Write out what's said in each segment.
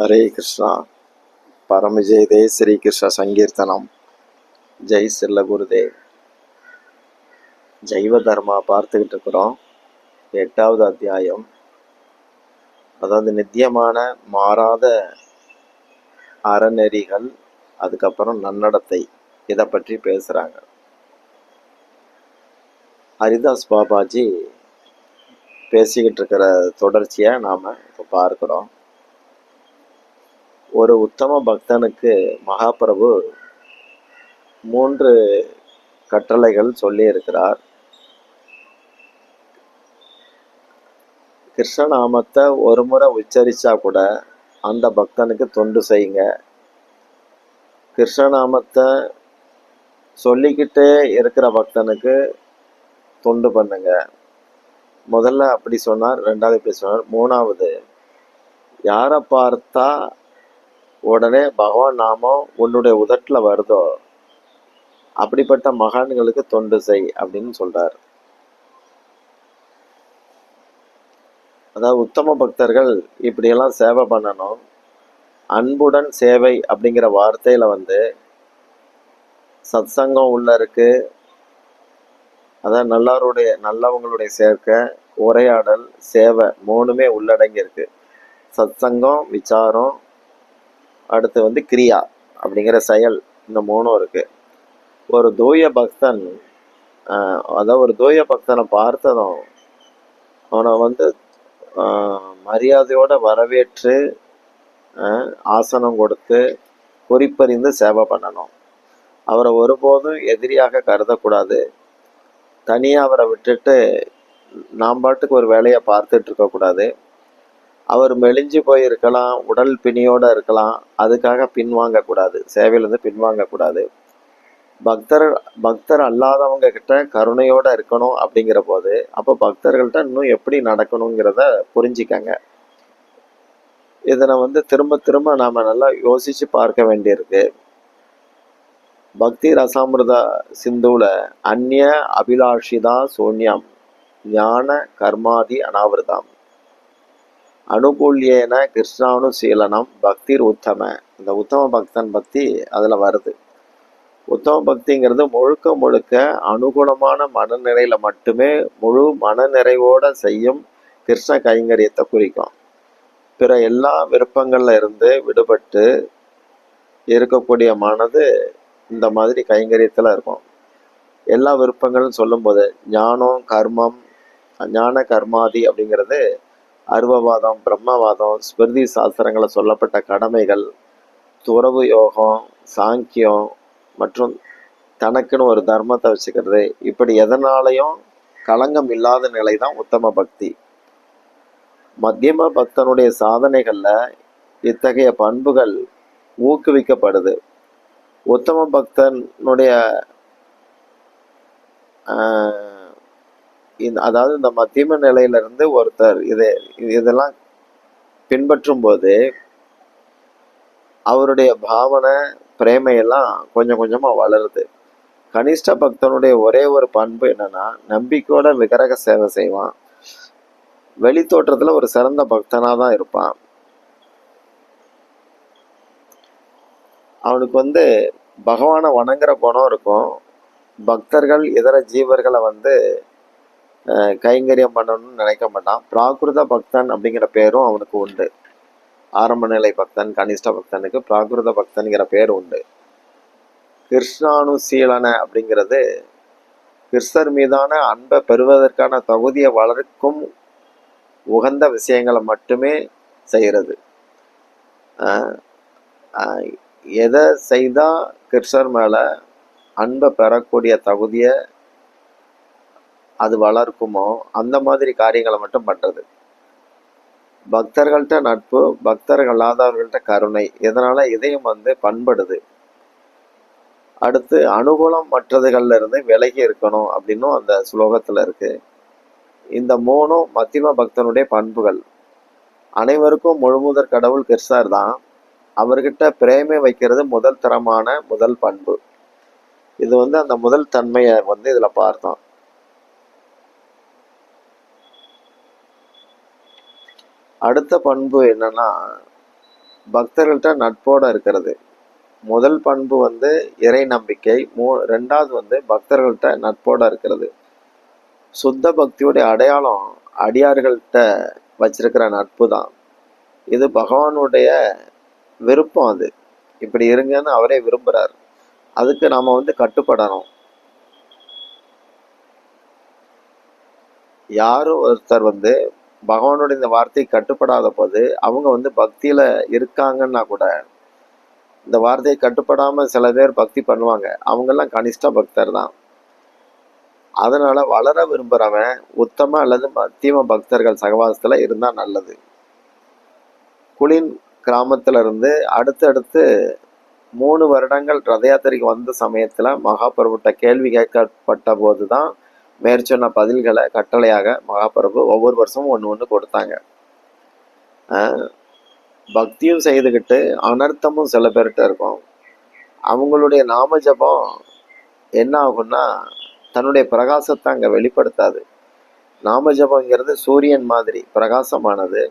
ஹரே கிருஷ்ணா. பரமஜெயதே ஸ்ரீ கிருஷ்ண சங்கீர்த்தனம். ஜெய் செல்ல குருதே ஜைவ தர்மா பார்த்துக்கிட்டு இருக்கிறோம். எட்டாவது அத்தியாயம். அதாவது நித்தியமான மாறாத அறநெறிகள் அதுக்கப்புறம் நன்னடத்தை இதை பற்றி பேசுகிறாங்க ஹரிதாஸ் பாபாஜி பேசிக்கிட்டு இருக்கிற தொடர்ச்சியை நாம் இப்போ பார்க்குறோம். ஒரு உத்தம பக்தனுக்கு மகாபிரபு மூன்று கட்டளைகள் சொல்லியிருக்கிறார். கிருஷ்ணநாமத்தை ஒரு முறை உச்சரிச்சா கூட அந்த பக்தனுக்கு தொண்டு செய்யுங்க. கிருஷ்ணநாமத்தை சொல்லிக்கிட்டே இருக்கிற பக்தனுக்கு தொண்டு பண்ணுங்க. முதல்ல அப்படி சொன்னார் ரெண்டாவது இப்படி சொன்னார் மூணாவது யாரை பார்த்தா உடனே பகவான் நாமம் உன்னுடைய உதட்டில் வருதோ? அப்படிப்பட்ட மகான்களுக்கு தொண்டு செய் அப்படின்னு சொல்றார். அதாவது உத்தம பக்தர்கள் இப்படியெல்லாம் சேவை பண்ணணும். அன்புடன் சேவை அப்படிங்கிற வார்த்தையில வந்து சத்சங்கம் உள்ள இருக்கு. அதான் நல்லவருடைய நல்லவங்களுடைய சேர்க்கை உரையாடல் சேவை மூணுமே உள்ளடங்கி இருக்கு. சத்சங்கம் விசாரம் அடுத்து வந்து கிரியா அப்படிங்கிற செயல் இந்த மூணும் இருக்கு. ஒரு தூய பக்தன் அதாவது ஒரு தூய பக்தனை பார்த்ததும் அவனை வந்து மரியாதையோட வரவேற்று ஆசனம் கொடுத்து குறிப்பறிந்து சேவை பண்ணணும். அவரை ஒருபோதும் எதிரியாக கருதக்கூடாது. தனியாக அவரை விட்டுட்டு நாம் பாட்டுக்கு ஒரு வேலையை பார்த்துட்டு இருக்கக்கூடாது. அவர் மெலிஞ்சு போயிருக்கலாம் உடல் பிணியோட இருக்கலாம். அதுக்காக பின்வாங்கக்கூடாது சேவையிலேருந்து பின்வாங்கக்கூடாது பக்தர் பக்தர் அல்லாதவங்க கிட்ட கருணையோட இருக்கணும் அப்படிங்கிற போது அப்போ பக்தர்கள்ட்ட இன்னும் எப்படி நடக்கணுங்கிறத புரிஞ்சிக்கங்க. இதனை வந்து திரும்ப திரும்ப நாம நல்லா யோசிச்சு பார்க்க வேண்டியிருக்கு. பக்தி ரசாமிர்த சிந்துல அந்நிய அபிலாஷிதா சூன்யம் ஞான கர்மாதி அனாவிரதம். அனுகூல்யேன கிருஷ்ணானுசீலனம் பக்திர் உத்தம. இந்த உத்தம பக்தன் பக்தி அதில் வருது. உத்தம பக்திங்கிறது முழுக்க முழுக்க அனுகூலமான மனநிலையில மட்டுமே முழு மனநிறைவோட செய்யும் கிருஷ்ண கைங்கரியத்தை குறிக்கும். பிற எல்லா விருப்பங்கள்ல இருந்து விடுபட்டு இருக்கக்கூடிய மனது இந்த மாதிரி கைங்கரியத்தில் இருக்கும். எல்லா விருப்பங்களும் சொல்லும்போது ஞானம் கர்மம் ஞான கர்மாதி அப்படிங்கிறது அருவவாதம் பிரம்மவாதம் ஸ்மிருதி சாஸ்திரங்களை சொல்லப்பட்ட கடமைகள் துறவு யோகம் சாங்கியம் மற்றும் தனக்குன்னு ஒரு தர்மத்தை வச்சுக்கிறது. இப்படி எதனாலையும் களங்கம் இல்லாத நிலை தான் உத்தம பக்தி. மத்தியம பக்தனுடைய சாதனைகளில் இத்தகைய பண்புகள் ஊக்குவிக்கப்படுது. உத்தம பக்தனுடைய அதாவது இந்த மத்தியம நிலையில இருந்து ஒருத்தர் இதை இதெல்லாம் பின்பற்றும் போது அவருடைய பாவனை பிரேமையெல்லாம் கொஞ்சம் கொஞ்சமா வளருது. கனிஷ்ட பக்தனுடைய ஒரே ஒரு பண்பு என்னன்னா நம்பிக்கையோட விகரக சேவை செய்வான். வெளி தோற்றத்துல ஒரு சிறந்த பக்தனாக தான் இருப்பான். அவனுக்கு வந்து பகவானை வணங்குற குணம் இருக்கும். பக்தர்கள் இதர ஜீவர்களை வந்து கைங்கரியம் பண்ணணும்னு நினைக்க மாட்டான். பிராகிருத பக்தன் அப்படிங்கிற பேரும் அவனுக்கு உண்டு. ஆரம்ப நிலை பக்தன் கனிஷ்ட பக்தனுக்கு பிராகிருத பக்தன்கிற பேர் உண்டு. கிருஷ்ணானுசீலன அப்படிங்கிறது கிருஷ்ணர் மீதான அன்பை பெறுவதற்கான தகுதியை வளர்க்கும் உகந்த விஷயங்களை மட்டுமே செய்கிறது. ஆஹ் ஆஹ் எதை செய்தா கிருஷ்ணர் மேல அன்பை பெறக்கூடிய தகுதியை அது வளர்க்குமோ அந்த மாதிரி காரியங்களை மட்டும் பண்ணுறது பக்தர்கள்ட்ட நட்பு பக்தர்கள் அல்லாதவர்கள்ட்ட கருணை இதனால் இதயம் வந்து பண்படுது. அடுத்து அனுகூலம் மற்றதுகள்ல இருந்து விலகி இருக்கணும் அப்படின்னும் அந்த ஸ்லோகத்தில் இருக்குது இந்த மூணும் மத்திம பக்தனுடைய பண்புகள். அனைவருக்கும் முழுமுதற் கடவுள் கிருஷ்ணர் தான். அவர்கிட்ட பிரேமை வைக்கிறது முதல் தரமான முதல் பண்பு. இது வந்து அந்த முதல் தன்மையை வந்து இதில் பார்த்தோம். அடுத்த பண்பு என்னன்னா பக்தர்கள்ட்ட நட்போட இருக்கிறது. முதல் பண்பு வந்து இறை நம்பிக்கை மூ ரெண்டாவது வந்து பக்தர்கள்ட்ட நட்போட இருக்கிறது. சுத்த பக்தியுடைய அடையாளம் அடியார்கள்ட்ட வச்சிருக்கிற நட்பு தான் இது பகவானுடைய விருப்பம் அது. இப்படி இருங்கன்னு அவரே விரும்புகிறார் அதுக்கு நாம் வந்து கட்டுப்படணும். யாரும் ஒருத்தர் வந்து பகவானுடைய இந்த வார்த்தை கட்டுப்படாத போது அவங்க வந்து பக்தியில இருக்காங்கன்னா கூட இந்த வார்த்தையை கட்டுப்படாம சில பேர் பக்தி பண்ணுவாங்க. அவங்கெல்லாம் கனிஷ்ட பக்தர் தான். அதனால வளர விரும்புறவன் உத்தம அல்லது மத்தியம பக்தர்கள் சகவாசத்துல இருந்தால் நல்லது. குளின் கிராமத்துல இருந்து அடுத்தடுத்து மூணு வருடங்கள் ரத யாத்திரைக்கு வந்த சமயத்துல மகாபிரபுட்ட கேள்வி கேட்கப்பட்ட போதுதான் மேற்சொன்ன பதில்களை கட்டளையாக மகாபிரபு ஒவ்வொரு வருஷமும் ஒன்று ஒன்று கொடுத்தாங்க. பக்தியும் செய்துக்கிட்டு அனர்த்தமும் சில பேர்கிட்ட இருக்கும். அவங்களுடைய நாம ஜபம் என்ன ஆகும்னா தன்னுடைய பிரகாசத்தை அங்கே வெளிப்படுத்தாது. நாம ஜபங்கிறது சூரியன் மாதிரி பிரகாசமானது.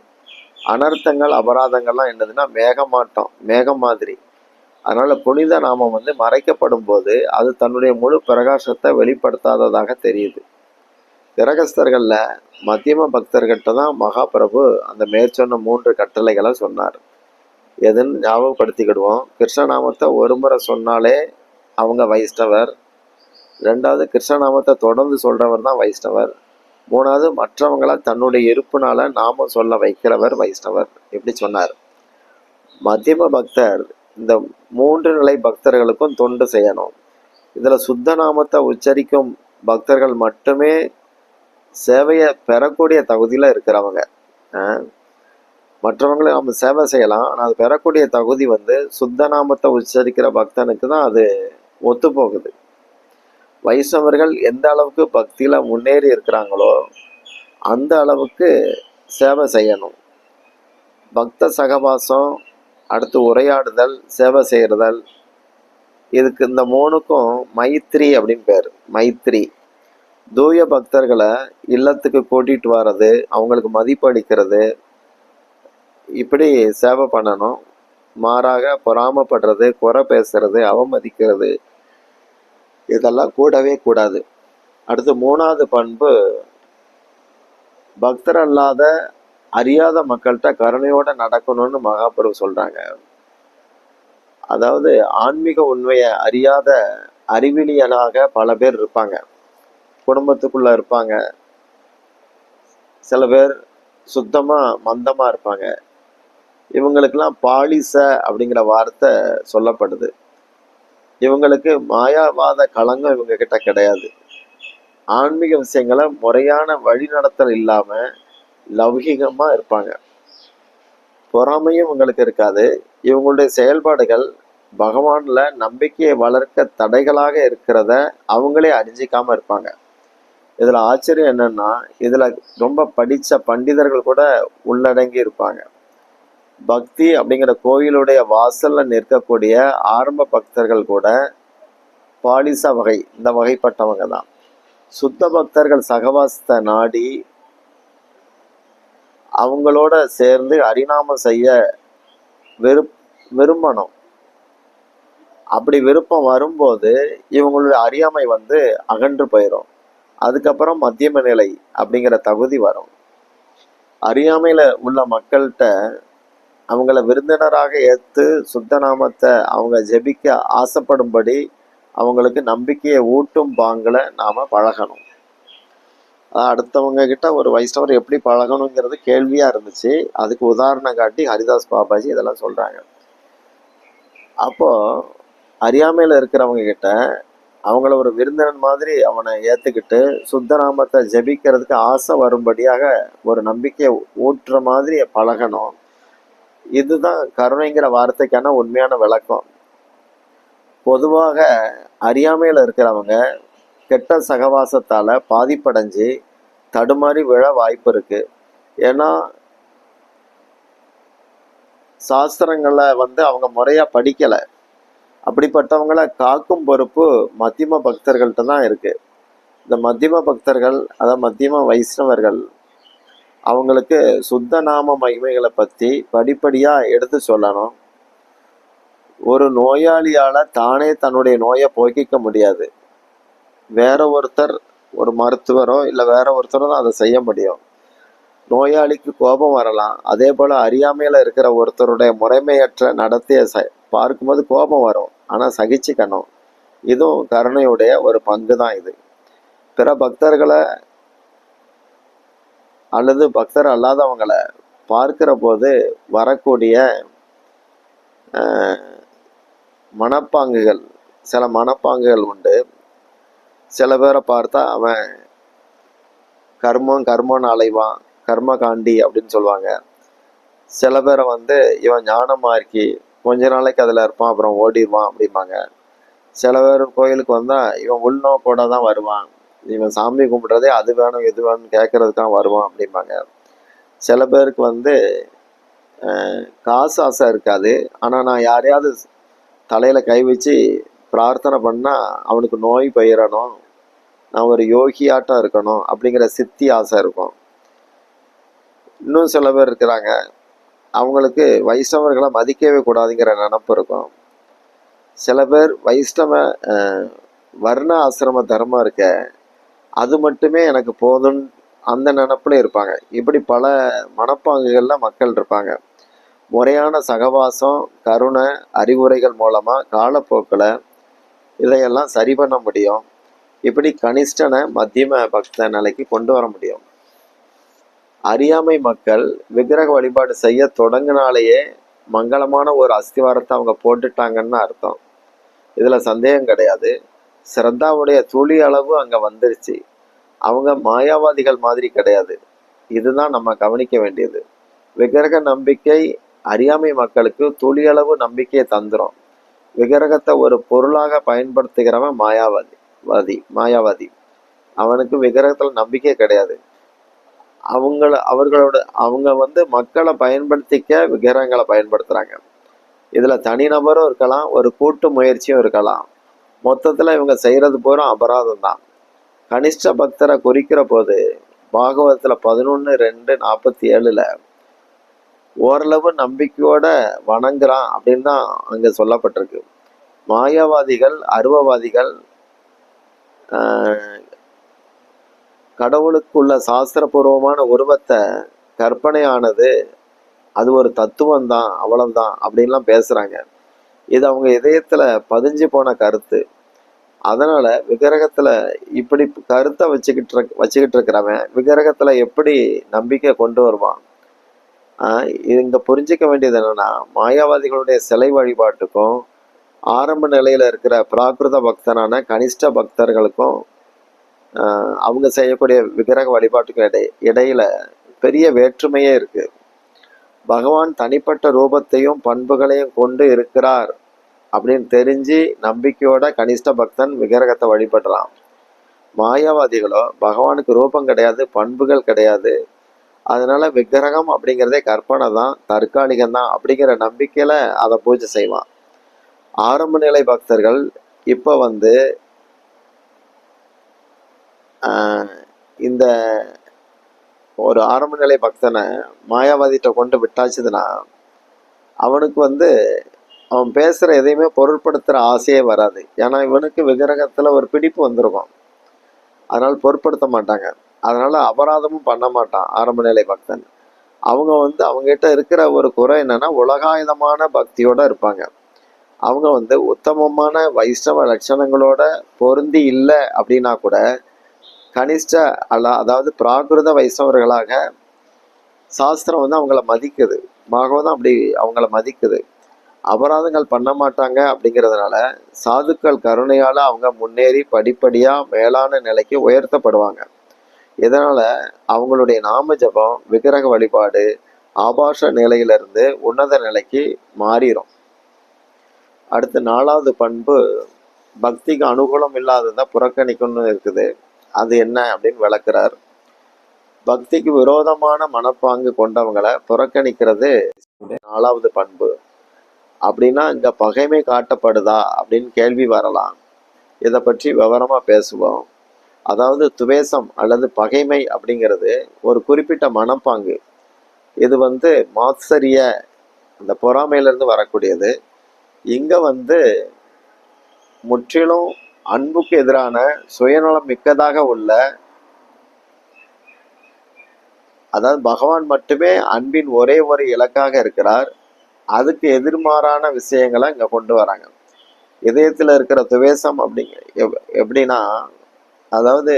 அனர்த்தங்கள் அபராதங்கள்லாம் என்னதுன்னா மேகமாட்டம் மேகம் மாதிரி. அதனால புனித நாமம் வந்து மறைக்கப்படும் போது அது தன்னுடைய முழு பிரகாசத்தை வெளிப்படுத்தாததாக தெரியுது. கிரகஸ்தர்களில் மத்தியம பக்தர்கிட்ட தான் மகாபிரபு அந்த மேற்சொன்ன மூன்று கட்டளைகளை சொன்னார். எதுன்னு ஞாபகப்படுத்திக்கிடுவோம். கிருஷ்ணநாமத்தை ஒரு முறை சொன்னாலே அவங்க வைஷ்ணவர். ரெண்டாவது கிருஷ்ணநாமத்தை தொடர்ந்து சொல்கிறவர் தான் வைஷ்ணவர். மூணாவது மற்றவங்கள தன்னுடைய இருப்புனால நாமம் சொல்ல வைக்கிறவர் வைஷ்ணவர். இப்படி சொன்னார். மத்தியம பக்தர் இந்த மூன்று நிலை பக்தர்களுக்கும் தொண்டு செய்யணும். இதில் சுத்த நாமத்தை உச்சரிக்கும் பக்தர்கள் மட்டுமே சேவையை பெறக்கூடிய தகுதியில் இருக்கிறவங்க. ஆஹ் மற்றவங்களை நம்ம சேவை செய்யலாம். ஆனால் அது பெறக்கூடிய தகுதி வந்து சுத்த நாமத்தை உச்சரிக்கிற பக்தனுக்கு தான் அது ஒத்து போகுது வைஷ்ணவர்கள் எந்த அளவுக்கு பக்தியில் முன்னேறி இருக்கிறாங்களோ அந்த அளவுக்கு சேவை செய்யணும். பக்த சகவாசம் அடுத்து உரையாடுதல் சேவை செய்கிறதல் இதுக்கு இந்த மூணுக்கும் மைத்ரி அப்படின்னு பேர். மைத்ரி. தூய பக்தர்களை இல்லத்துக்கு கூட்டிகிட்டு வர்றது அவங்களுக்கு மதிப்பு அளிக்கிறது. இப்படி சேவை பண்ணணும். மாறாக பொறாமப்படுறது குறை பேசுறது அவமதிக்கிறது. இதெல்லாம் கூடவே கூடாது. அடுத்து மூணாவது பண்பு பக்தர் அல்லாத அறியாத மக்கள்கிட்ட கருணையோட நடக்கணும்னு மகாபிரபு சொல்றாங்க. அதாவது ஆன்மீக உண்மையை அறியாத அறிவிலியலாக பல பேர் இருப்பாங்க. குடும்பத்துக்குள்ள இருப்பாங்க. சில பேர் சுத்தமா மந்தமா இருப்பாங்க. இவங்களுக்கெல்லாம் பாலிச அப்படிங்கிற வார்த்தை சொல்லப்படுது. இவங்களுக்கு மாயாவாத களங்கம் இவங்க கிட்ட கிடையாது. ஆன்மீக விஷயங்களை முறையான வழிநடத்தல் இல்லாம லௌகிகமா இருப்பாங்க. பொறாமையும் இவங்களுக்கு இருக்காது. இவங்களுடைய செயல்பாடுகள் பகவான்ல நம்பிக்கையை வளர்க்க தடைகளாக இருக்கிறத அவங்களே அறிஞ்சிக்காம இருப்பாங்க. இதுல ஆச்சரியம் என்னன்னா இதுல ரொம்ப படிச்ச பண்டிதர்கள் கூட உள்ளடங்கி இருப்பாங்க. பக்தி அப்படிங்கிற கோயிலுடைய வாசல்ல நிற்கக்கூடிய ஆரம்ப பக்தர்கள் கூட பாலிச வகை இந்த வகைப்பட்டவங்க தான். சுத்த பக்தர்கள் சகவாசத்தை நாடி அவங்களோட சேர்ந்து அரிநாமம் செய்ய விருப் விரும்பணும். அப்படி விருப்பம் வரும்போது இவங்களுடைய அறியாமை வந்து அகன்று போயிடும் அதுக்கப்புறம் மத்தியம நிலை அப்படிங்கிற தகுதி வரும். அறியாமையில் உள்ள மக்கள்கிட்ட அவங்கள விருந்தினராக ஏற்று சுத்த நாமத்தை அவங்க ஜெபிக்க ஆசைப்படும்படி அவங்களுக்கு நம்பிக்கையை ஊட்டும் பாங்கில் நாம் பழகணும். அடுத்தவங்க கிட்ட ஒரு வைஷ்ணவர் எப்படி பழகணுங்கிறது கேள்வியா இருந்துச்சு. அதுக்கு உதாரணம் காட்டி ஹரிதாஸ் பாபாஜி இதெல்லாம் சொல்றாங்க. அப்போ அறியாமையில இருக்கிறவங்க கிட்ட அவங்கள ஒரு விருந்தினன் மாதிரி அவனை ஏத்துக்கிட்டு சுத்தராமத்தை ஜபிக்கிறதுக்கு ஜெபிக்கிறதுக்கு ஆசை வரும்படியாக ஒரு நம்பிக்கையை ஊற்றுற மாதிரி பழகணும். இதுதான் கருணைங்கிற வார்த்தைக்கான உண்மையான விளக்கம். பொதுவாக அறியாமையில இருக்கிறவங்க கெட்ட சகவாசத்தால் பாதிப்படைஞ்சு தடுமாறி விழ வாய்ப்பு இருக்கு. ஏன்னா சாஸ்திரங்களை வந்து அவங்க முறையா படிக்கலை. அப்படிப்பட்டவங்களை காக்கும் பொறுப்பு மத்தியம பக்தர்கள்ட்ட தான் இருக்கு. இந்த மத்தியம பக்தர்கள் அதாவது மத்தியம வைஷ்ணவர்கள் அவங்களுக்கு சுத்த நாம மகிமைகளை பற்றி படிப்படியாக எடுத்து சொல்லணும். ஒரு நோயாளியால் தானே தன்னுடைய நோயை போக்கிக்க முடியாது. வேற ஒருத்தர் ஒரு மருத்துவரோ இல்லை வேற ஒருத்தரோ தான் அதை செய்ய முடியும். நோயாளிக்கு கோபம் வரலாம். அதே போல் அறியாமையில் இருக்கிற ஒருத்தருடைய முறைமையற்ற நடத்தையை ச பார்க்கும்போது கோபம் வரும். ஆனால் சகிச்சுக்கணும். இதுவும் கருணையுடைய ஒரு பங்கு தான் இது. பிற பக்தர்களை அல்லது பக்தர் அல்லாதவங்களை பார்க்கிற போது வரக்கூடிய மனப்பாங்குகள் சில மனப்பாங்குகள் உண்டு. சில பேரை பார்த்தா அவன் கர்மம் கர்மன்னு அலைவான் கர்மகாண்டி அப்படின்னு சொல்லுவாங்க. சில பேரை வந்து இவன் ஞானமா இருக்கி கொஞ்ச நாளைக்கு அதில் இருப்பான் அப்புறம் ஓடிடுவான் அப்படிம்பாங்க. சில பேர் கோயிலுக்கு வந்தால் இவன் உள்நோக்கோட தான் வருவான். இவன் சாமி கும்பிட்றதே அது வேணும் இது வேணும்னு கேட்கறதுக்கு வருவான் அப்படிம்பாங்க. சில பேருக்கு வந்து காசு ஆசை இருக்காது. ஆனால் நான் யாரையாவது தலையில் கை வச்சு பிரார்த்தனை பண்ணால் அவனுக்கு நோய் பயிரணும். நான் ஒரு யோகியாட்டம் இருக்கணும் அப்படிங்கிற சித்தி ஆசை இருக்கும். இன்னும் சில பேர் இருக்கிறாங்க. அவங்களுக்கு வைஷ்ணவர்களை மதிக்கவே கூடாதுங்கிற நினப்பு இருக்கும். சில பேர் வைஷ்ணவ வர்ண ஆசிரம தர்மம் இருக்க அது மட்டுமே எனக்கு போதும் அந்த நினப்புல இருப்பாங்க. இப்படி பல மனப்பாங்குகளில் மக்கள் இருப்பாங்க. முறையான சகவாசம் கருணை அறிவுரைகள் மூலமாக காலப்போக்கில் இதையெல்லாம் சரி பண்ண முடியும். இப்படி கனிஷ்டனை மத்தியம பக்த நிலைக்கு கொண்டு வர முடியும். அறியாமை மக்கள் விக்கிரக வழிபாடு செய்ய தொடங்கினாலேயே மங்களமான ஒரு அஸ்திவாரத்தை அவங்க போட்டுட்டாங்கன்னு அர்த்தம். இதில் சந்தேகம் கிடையாது. சிரத்தாவுடைய துளி அளவு அங்கே வந்துருச்சு. அவங்க மாயாவாதிகள் மாதிரி கிடையாது. இதுதான் நம்ம கவனிக்க வேண்டியது. விக்கிரக நம்பிக்கை அறியாமை மக்களுக்கு துளியளவு நம்பிக்கையை தந்துரும். விக்கிரகத்தை ஒரு பொருளாக பயன்படுத்துகிறவன் மாயாவாதி வாதி மாயாவாதி. அவனுக்கு விக்கிரகத்தில் நம்பிக்கை கிடையாது. அவங்கள அவர்களோட அவங்க வந்து மக்களை பயன்படுத்திக்க விக்கிரகங்களை பயன்படுத்துகிறாங்க இதில் தனிநபரும் இருக்கலாம் ஒரு கூட்டு முயற்சியும் இருக்கலாம். மொத்தத்தில் இவங்க செய்கிறது பூரா அபராதம் தான். கனிஷ்ட பக்தரை குறிக்கிற போது பாகவதத்தில் பதினொன்று ரெண்டு நாற்பத்தி ஏழில் ஓரளவு நம்பிக்கையோட வணங்குறான் அப்படின்னு தான் அங்க சொல்லப்பட்டிருக்கு. மாயாவாதிகள் அருவவாதிகள் ஆஹ், கடவுளுக்குள்ள சாஸ்திரபூர்வமான உருவத்தை கற்பனையானது அது ஒரு தத்துவம் தான் அவ்வளவுதான் அப்படின்லாம் பேசுறாங்க. இது அவங்க இதயத்துல பதிஞ்சு போன கருத்து. அதனால விக்கிரகத்துல இப்படி கருத்தை வச்சுக்கிட்டு இருக்க- வச்சுக்கிட்டு இருக்கிறவன் விக்கிரகத்துல எப்படி நம்பிக்கை கொண்டு வருவான்? இங்கே புரிஞ்சுக்க வேண்டியது என்னென்னா மாயாவாதிகளுடைய சிலை வழிபாட்டுக்கும் ஆரம்ப நிலையில் இருக்கிற பிராகிருத பக்தனான கனிஷ்ட பக்தர்களுக்கும் அவங்க செய்யக்கூடிய விக்கிரக வழிபாட்டுக்கும் இடை இடையில் பெரிய வேற்றுமையே இருக்குது பகவான் தனிப்பட்ட ரூபத்தையும் பண்புகளையும் கொண்டு இருக்கிறார் அப்படின்னு தெரிஞ்சு நம்பிக்கையோட கனிஷ்ட பக்தன் விக்கிரகத்தை வழிபடுறான். மாயாவாதிகளோ பகவானுக்கு ரூபம் கிடையாது பண்புகள் கிடையாது. அதனால விக்கிரகம் அப்படிங்கிறதே கற்பனை தான் தற்காலிகம் தான் அப்படிங்கிற நம்பிக்கையில அதை பூஜை செய்வான். ஆரம்ப நிலை பக்தர்கள் இப்போ வந்து ஆஹ், இந்த ஒரு ஆரம்ப நிலை பக்தனை மாயாவாதிகிட்ட கொண்டு விட்டாச்சுதுன்னா அவனுக்கு வந்து அவன் பேசுற எதையுமே பொருட்படுத்துற ஆசையே வராது. ஏன்னா இவனுக்கு விக்கிரகத்துல ஒரு பிடிப்பு வந்திருக்கும். அதனால பொருட்படுத்த மாட்டாங்க. அதனால் அபராதமும் பண்ண மாட்டான் ஆரம்ப நிலை பக்தன். அவங்க வந்து அவங்ககிட்ட இருக்கிற ஒரு குறை என்னன்னா உலகாயுதமான பக்தியோட இருப்பாங்க. அவங்க வந்து உத்தமமான வைஷ்ணவ லட்சணங்களோட பொருந்தி இல்லை அப்படின்னா கூட கனிஷ்ட அல்ல அதாவது பிராகிருத வைஷ்ணவர்களாக சாஸ்திரம் வந்து அவங்கள மதிக்குது. பாகவதம் அப்படி அவங்கள மதிக்குது. அபராதங்கள் பண்ண மாட்டாங்க அப்படிங்கிறதுனால சாதுக்கள் கருணையால் அவங்க முன்னேறி படிப்படியாக மேலான நிலைக்கு உயர்த்தப்படுவாங்க. இதனால அவங்களுடைய நாம ஜபம் விக்கிரக வழிபாடு ஆபாச நிலையிலிருந்து உன்னத நிலைக்கு மாறிடும் அடுத்து நாலாவது பண்பு பக்திக்கு அனுகூலம் இல்லாததை புறக்கணிக்கணும்னு இருக்குது. அது என்ன அப்படின்னு விளக்குறார். பக்திக்கு விரோதமான மனப்பாங்கு கொண்டவங்களை புறக்கணிக்கிறது நாலாவது பண்பு. அப்படின்னா இங்கே பகைமை காட்டப்படுதா அப்படின்னு கேள்வி வரலாம். இதை பற்றி விவரமா பேசுவோம். அதாவது துவேஷம் அல்லது பகைமை அப்படிங்கிறது ஒரு குறிப்பிட்ட மனப்பாங்கு. இது வந்து மாத்சரிய அந்த பொறாமையிலேருந்து வரக்கூடியது. இங்க வந்து முற்றிலும் அன்புக்கு எதிரான சுயநலம் மிக்கதாக உள்ள அதாவது பகவான் மட்டுமே அன்பின் ஒரே ஒரு இலக்காக இருக்கிறார். அதுக்கு எதிர்மாறான விஷயங்களை இங்க கொண்டு வராங்க. இதயத்தில் இருக்கிற துவேஷம் அப்படிங்க எப்- எப்படின்னா அதாவது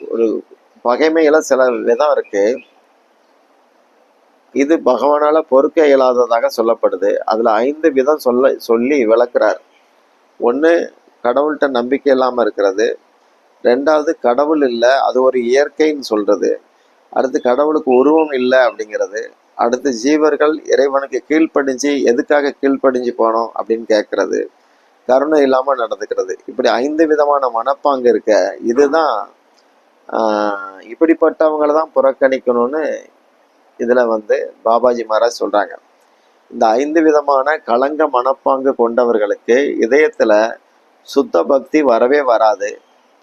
ஒரு பகைமையில சில விதம் இருக்கு. இது பகவானால பொறுக்க இயலாததாக சொல்லப்படுது. அதுல ஐந்து விதம் சொல்ல சொல்லி விளக்குறார். ஒன்று கடவுள்கிட்ட நம்பிக்கை இல்லாமல் இருக்கிறது. ரெண்டாவது கடவுள் இல்லை அது ஒரு இயற்கைன்னு சொல்றது. அடுத்து கடவுளுக்கு உருவம் இல்லை அப்படிங்கிறது. அடுத்து ஜீவர்கள் இறைவனுக்கு கீழ்ப்படிஞ்சு எதுக்காக கீழ்ப்படிஞ்சு போனோம் அப்படின்னு கேட்கறது கருணை இல்லாம நடந்துக்கிறது. இப்படி ஐந்து விதமான மனப்பாங்கு இருக்க இதுதான் ஆஹ், இப்படிப்பட்டவங்களை தான் புறக்கணிக்கணும்னு இதுல வந்து பாபாஜி மகாராஜ் சொல்றாங்க. இந்த ஐந்து விதமான கலங்க மனப்பாங்கு கொண்டவர்களுக்கு இதயத்துல சுத்த பக்தி வரவே வராது.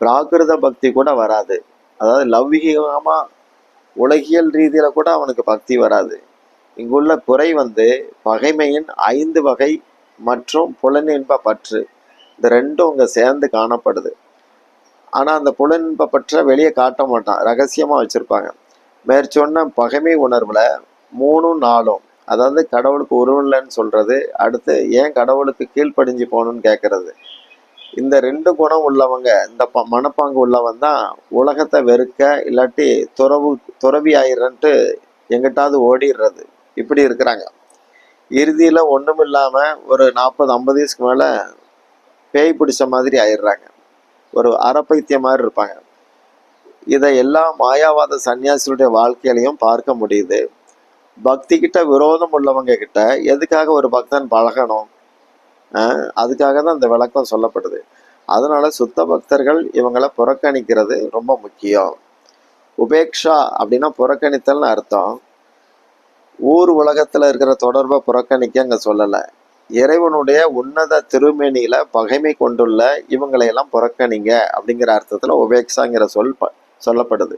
பிராகிருத பக்தி கூட வராது. அதாவது லௌகிகமா உலகியல் ரீதியில கூட அவனுக்கு பக்தி வராது. இங்குள்ள குறை வந்து பகைமையின் ஐந்து வகை மற்றும் புலனின்ப பற்று. இந்த ரெண்டும் இங்கே சேர்ந்து காணப்படுது. ஆனால் அந்த புலனின்ப பற்றை வெளியே காட்ட மாட்டான். ரகசியமாக வச்சுருப்பாங்க. மேற்சொன்ன பகைமை உணர்வில் மூணும் நாலும் அதாவது கடவுளுக்கு உருவில்லைன்னு சொல்கிறது அடுத்து ஏன் கடவுளுக்கு கீழ்ப்படிஞ்சு போகணும்னு கேட்கறது இந்த ரெண்டு குணம் உள்ளவங்க இந்த ப- மனப்பாங்கு உள்ளவன் தான் உலகத்தை வெறுக்க இல்லாட்டி துறவு துறவி ஆயிடுறன்ட்டு எங்கிட்டாவது ஓடிடுறது. இப்படி இருக்கிறாங்க. இறுதியில் ஒன்றும் இல்லாமல் ஒரு நாற்பது ஐம்பது வயசுக்கு மேலே பேய் பிடிச்ச மாதிரி ஆயிடுறாங்க. ஒரு அறப்பைத்திய மாதிரி இருப்பாங்க. இதை எல்லா மாயாவாத சன்னியாசிகளுடைய வாழ்க்கையிலையும் பார்க்க முடியுது. பக்தி கிட்ட விரோதம் உள்ளவங்க கிட்ட எதுக்காக ஒரு பக்தன் பழகணும்? அதுக்காக தான் இந்த விளக்கம் சொல்லப்படுது. அதனால சுத்த பக்தர்கள் இவங்களை புறக்கணிக்கிறது ரொம்ப முக்கியம். உபேக்ஷா அப்படின்னா புறக்கணித்தல்னு அர்த்தம். ஊர் உலகத்தில் இருக்கிற தொடர்பை புறக்கணிக்க அங்கே சொல்லலை. இறைவனுடைய உன்னத திருமேனியில் பகைமை கொண்டுள்ள இவங்களையெல்லாம் புறக்கணிங்க அப்படிங்கிற அர்த்தத்தில் உபேக்ஷாங்கிற சொல் ப- சொல்லப்படுது.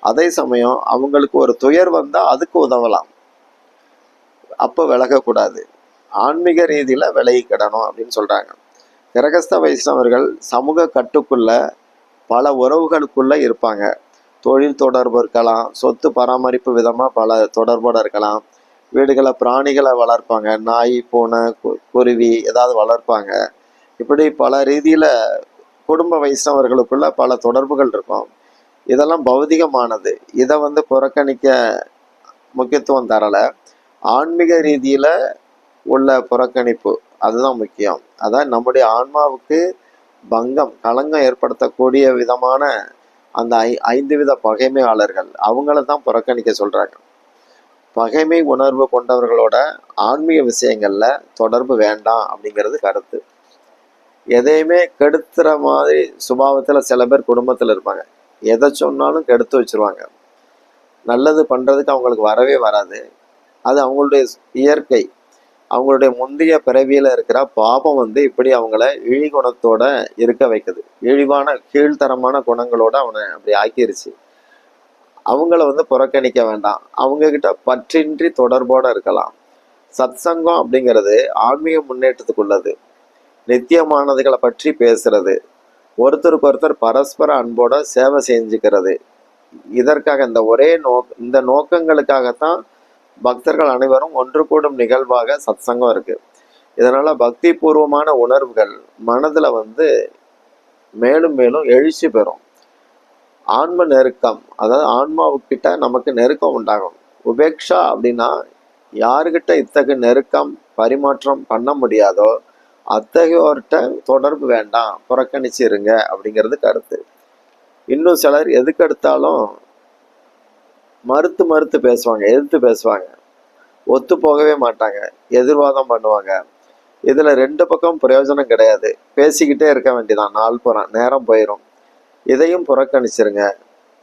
அதே சமயம் அவங்களுக்கு ஒரு துயர் வந்தால் அதுக்கு உதவலாம். அப்போ விலகக்கூடாது. ஆன்மீக ரீதியில் விலகிக்கிடணும் அப்படின்னு சொல்கிறாங்க கிரகஸ்த வைஷ்ணவர்கள் சமூக கட்டுக்குள்ள பல உறவுகளுக்குள்ளே இருப்பாங்க. தொழில் தொடர்பு இருக்கலாம் சொத்து பராமரிப்பு விதமாக பல தொடர்போட இருக்கலாம். வீடுகளை பிராணிகளை வளர்ப்பாங்க நாய் பூனை கு- குருவி ஏதாவது வளர்ப்பாங்க. இப்படி பல ரீதியில் குடும்ப வைஷ்ணவர்களுக்குள்ள பல தொடர்புகள் இருக்கும். இதெல்லாம் பௌதிகமானது. இதை வந்து புறக்கணிக்க முக்கியத்துவம் தரலை. ஆன்மீக ரீதியில் உள்ள புறக்கணிப்பு அதுதான் முக்கியம். அதான் நம்முடைய ஆன்மாவுக்கு பங்கம் களங்கம் ஏற்படுத்தக்கூடிய விதமான அந்த ஐ ஐந்து வித பகைமையாளர்கள் அவங்கள தான் புறக்கணிக்க சொல்கிறாங்க பகைமை உணர்வு கொண்டவர்களோட ஆன்மீக விஷயங்களில் தொடர்பு வேண்டாம் அப்படிங்கிறது கருத்து. எதையுமே கெடுத்துற மாதிரி சுபாவத்தில் சில பேர் குடும்பத்தில் இருப்பாங்க. எதை சொன்னாலும் கெடுத்து வச்சிருவாங்க. நல்லது பண்ணுறதுக்கு அவங்களுக்கு வரவே வராது. அது அவங்களுடைய இயற்கை. அவங்களுடைய முந்தைய பிறவியில் இருக்கிற பாபம் வந்து இப்படி அவங்கள இழிகுணத்தோட இருக்க வைக்குது. இழிவான கீழ்த்தரமான குணங்களோட அவனை அப்படி ஆக்கிருச்சு. அவங்கள வந்து புறக்கணிக்க வேண்டாம். அவங்கக்கிட்ட பற்றின்றி தொடர்போட இருக்கலாம். சத் சங்கம் அப்படிங்கிறது ஆன்மீக முன்னேற்றத்துக்குள்ளது. நித்தியமானதுகளை பற்றி பேசுறது. ஒருத்தருக்கு ஒருத்தர் பரஸ்பர அன்போட சேவை செஞ்சுக்கிறது. இதற்காக இந்த ஒரே நோ இந்த நோக்கங்களுக்காகத்தான் பக்தர்கள் அனைவரும் ஒன்று கூடும் நிகழ்வாக சத்சங்கம் இருக்குது இதனால் பக்தி பூர்வமான உணர்வுகள் மனதில் வந்து மேலும் மேலும் எழுச்சி பெறும். ஆன்ம நெருக்கம் அதாவது ஆன்மாவுக்கிட்ட நமக்கு நெருக்கம் உண்டாகும். உபேக்ஷா அப்படின்னா யாருக்கிட்ட இத்தகைய நெருக்கம் பரிமாற்றம் பண்ண முடியாதோ அத்தகையோர்கிட்ட தொடர்பு வேண்டாம் புறக்கணிச்சு இருங்க அப்படிங்கிறது கருத்து. இன்னும் சிலர் எதுக்கு எடுத்தாலும் மறுத்து மறுத்து பேசுவாங்க எதிர்த்து பேசுவாங்க. ஒத்து போகவே மாட்டாங்க எதிர்வாதம் பண்ணுவாங்க. இதில் ரெண்டு பக்கம் பிரயோஜனம் கிடையாது. பேசிக்கிட்டே இருக்க வேண்டியதான் நாள் புறம் நேரம் போயிடும் இதையும் புறக்கணிச்சிருங்க.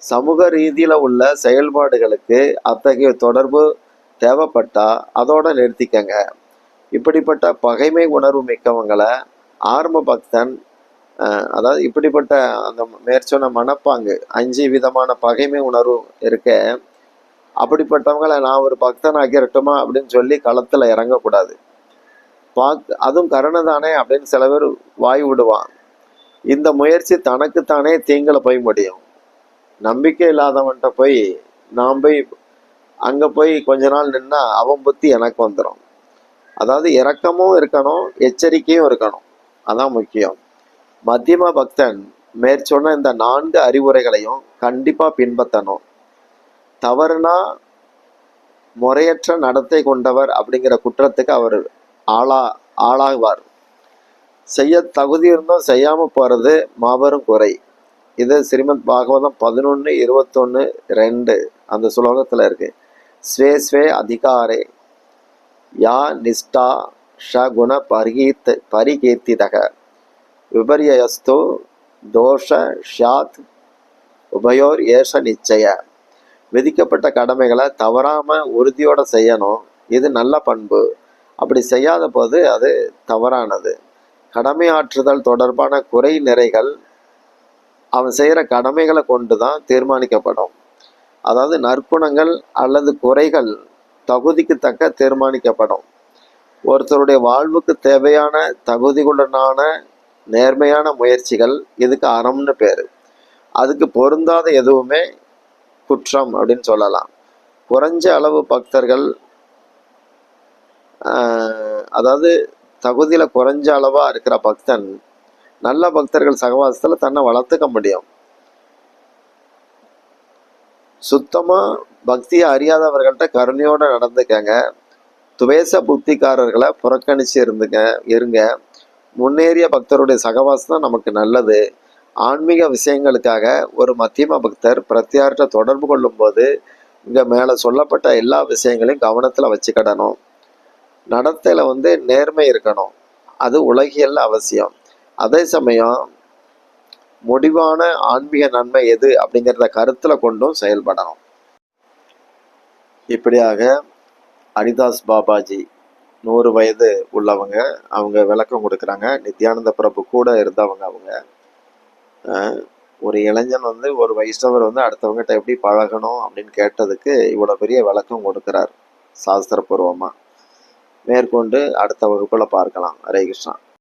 சமூக ரீதியில் உள்ள செயல்பாடுகளுக்கு அத்தகைய தொடர்பு தேவைப்பட்டால் அதோட நிறுத்திக்கங்க. இப்படிப்பட்ட பகைமை உணர்வு மிக்கவங்களை ஆர்ம பக்தன் அதாவது இப்படிப்பட்ட அந்த மேற்சொன்ன மனப்பாங்கு அஞ்சு விதமான பகைமை உணர்வு இருக்க அப்படிப்பட்டவங்களை நான் ஒரு பக்தன் ஆக்கிரட்டுமா அப்படின்னு சொல்லி களத்தில் இறங்கக்கூடாது. பாக் அதுவும் கருணை தானே அப்படின்னு சில பேர் வாய் விடுவான். இந்த முயற்சி தனக்குத்தானே தீங்கில் போய் முடியும். நம்பிக்கை இல்லாதவன்கிட்ட போய் நான் போய் அங்கே போய் கொஞ்ச நாள் நின்னா அவன் புத்தி எனக்கு வந்துடும் அதாவது இரக்கமும் இருக்கணும் எச்சரிக்கையும் இருக்கணும். அதான் முக்கியம். மத்தியம பக்தன் மேற்சொன்ன இந்த நான்கு அறிவுரைகளையும் கண்டிப்பாக பின்பற்றணும். தவறுனா முறையற்ற நடத்தை கொண்டவர் அப்படிங்கிற குற்றத்துக்கு அவர் ஆளா ஆளாகுவார். செய்ய தகுதி இருந்தும் செய்யாம போறது மாபெரும் குறை. இது ஸ்ரீமத் பாகவதம் பதினொன்று இருபத்தொன்று ரெண்டு அந்த சுலோகத்தில் இருக்கு. Sway sway அதிகாரே. யா நிஷ்டா ஷ குண பரிகீத் பரிகீர்த்திதக. விபரியஸ்து தோஷ ஷாத் உபயோர் ஏஷ நிச்சய. விதிக்கப்பட்ட கடமைகளை தவறாமல் உறுதியோடு செய்யணும். இது நல்ல பண்பு. அப்படி செய்யாத போது அது தவறானது. கடமை ஆற்றுதல் தொடர்பான குறை நிறைகள் அவன் செய்கிற கடமைகளை கொண்டு தான் தீர்மானிக்கப்படும். அதாவது நற்குணங்கள் அல்லது குறைகள் தகுதிக்கு தக்க தீர்மானிக்கப்படும். ஒருத்தருடைய வாழ்வுக்கு தேவையான தகுதிகளுடனான நேர்மையான முயற்சிகள் இதுக்கு அறம்னு பேர். அதுக்கு பொருந்தாத எதுவுமே குற்றம் அப்படின்னு சொல்லலாம். குறைஞ்ச அளவு பக்தர்கள் ஆஹ், அதாவது தகுதியில குறைஞ்ச அளவா இருக்கிற பக்தன் நல்ல பக்தர்கள் சகவாசத்துல தன்னை வளர்த்துக்க முடியும். சுத்தமா பக்தியை அறியாதவர்கள்ட்ட கருணையோட நடந்துக்கங்க. துவேச புத்திக்காரர்களை புறக்கணிச்சு இருந்துங்க இருங்க. முன்னேறிய பக்தருடைய சகவாசம் தான் நமக்கு நல்லது. ஆன்மீக விஷயங்களுக்காக ஒரு மத்தியம பக்தர் பிரத்தியார்கிட்ட தொடர்பு கொள்ளும்போது இங்க மேல சொல்லப்பட்ட எல்லா விஷயங்களையும் கவனத்துல வச்சுக்கிடணும். நடத்தையில வந்து நேர்மை இருக்கணும். அது உலகியல் அவசியம். அதே சமயம் முடிவான ஆன்மீக நன்மை எது அப்படிங்கிறத கருத்துல கொண்டும் செயல்படணும். இப்படியாக அரிதாஸ் பாபாஜி நூறு வயது உள்ளவங்க அவங்க விளக்கம் கொடுக்குறாங்க. நித்யானந்த பிரபு கூட இருந்தவங்க அவங்க. ஒரு இளைஞன் வந்து ஒரு வைஷ்ணவர் வந்து அடுத்தவங்ககிட்ட எப்படி பழகணும் அப்படின்னு கேட்டதுக்கு இவ்வளோ பெரிய விளக்கம் கொடுக்குறார் சாஸ்திரபூர்வமாக மேற்கொண்டு அடுத்த வகுப்பில் பார்க்கலாம். ஹரே கிருஷ்ணா.